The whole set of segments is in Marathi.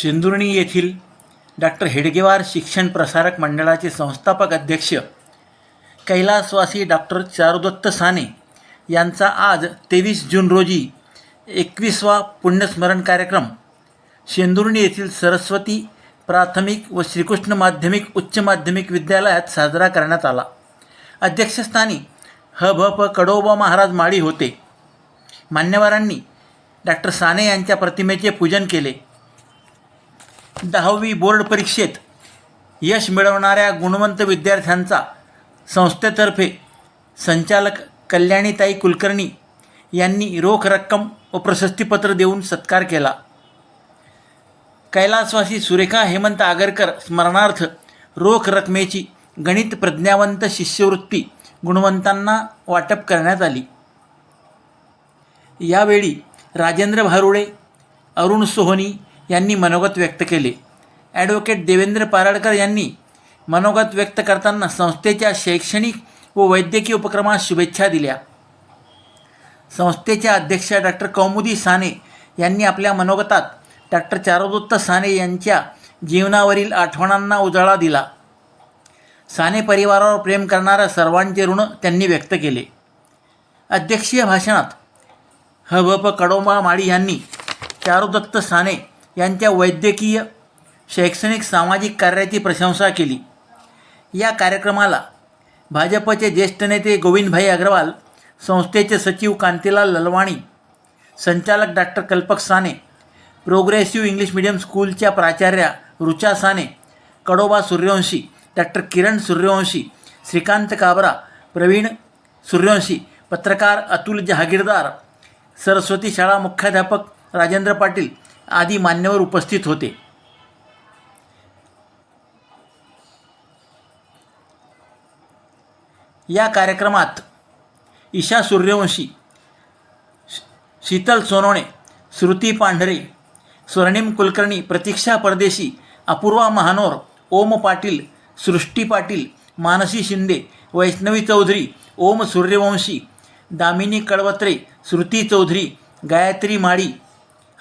शेंदुर्णी येथील डॉक्टर हेडगेवार शिक्षण प्रसारक मंडळाचे संस्थापक अध्यक्ष कैलासवासी डॉक्टर चारुदत्त साने यांचा आज तेवीस जून रोजी एकवीसवा पुण्यस्मरण कार्यक्रम शेंदुर्णी येथील सरस्वती प्राथमिक व श्रीकृष्ण माध्यमिक उच्च माध्यमिक विद्यालयात साजरा करण्यात आला. अध्यक्षस्थानी ह भ प कडोबा महाराज माळी होते. मान्यवरांनी डॉक्टर साने यांच्या प्रतिमेचे पूजन केले. दहावी बोर्ड परीक्षेत यश मिळवणाऱ्या गुणवंत विद्यार्थ्यांचा संस्थेतर्फे संचालक कल्याणीताई कुलकर्णी यांनी रोख रक्कम व प्रशस्तीपत्र देऊन सत्कार केला. कैलासवासी सुरेखा हेमंत आगरकर स्मरणार्थ रोख रकमेची गणित प्रज्ञावंत शिष्यवृत्ती गुणवंतांना वाटप करण्यात आली. यावेळी राजेंद्र भारुडे अरुण सोहनी यांनी मनोगत व्यक्त केले. ॲडव्होकेट देवेंद्र पाराडकर यांनी मनोगत व्यक्त करताना संस्थेच्या शैक्षणिक व वैद्यकीय उपक्रमास शुभेच्छा दिल्या. संस्थेच्या अध्यक्षा डॉक्टर कौमुदी साने यांनी आपल्या मनोगतात डॉक्टर चारुदत्त साने यांच्या जीवनावरील आठवणांना उजाळा दिला. साने परिवारावर प्रेम करणाऱ्या सर्वांचे ऋण त्यांनी व्यक्त केले. अध्यक्षीय भाषणात ह भ प कडोबा माळी यांनी चारुदत्त साने यांच्या वैद्यकीय शैक्षणिक सामाजिक कार्याची प्रशंसा केली. या कार्यक्रमाला भाजपचे ज्येष्ठ नेते गोविंदभाई अग्रवाल संस्थेचे सचिव कांतीलाल ललवाणी संचालक डॉक्टर कल्पक साने प्रोग्रेसिव्ह इंग्लिश मिडियम स्कूलच्या प्राचार्या रुचा साने कडोबा सूर्यवंशी डॉक्टर किरण सूर्यवंशी श्रीकांत काबरा प्रवीण सूर्यवंशी पत्रकार अतुल जहागीरदार सरस्वती शाळा मुख्याध्यापक राजेंद्र पाटील आदी मान्यवर उपस्थित होते. या कार्यक्रमात ईशा सूर्यवंशी शीतल सोनवणे श्रुती पांढरे स्वर्णिम कुलकर्णी प्रतीक्षा परदेशी अपूर्वा महानोर ओम पाटील सृष्टी पाटील मानसी शिंदे वैष्णवी चौधरी ओम सूर्यवंशी दामिनी कळवत्रे श्रुती चौधरी गायत्री माळी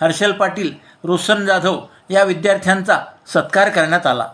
हर्षल पाटील रोशन जाधव या विद्यार्थ्यांचा सत्कार करण्यात आला.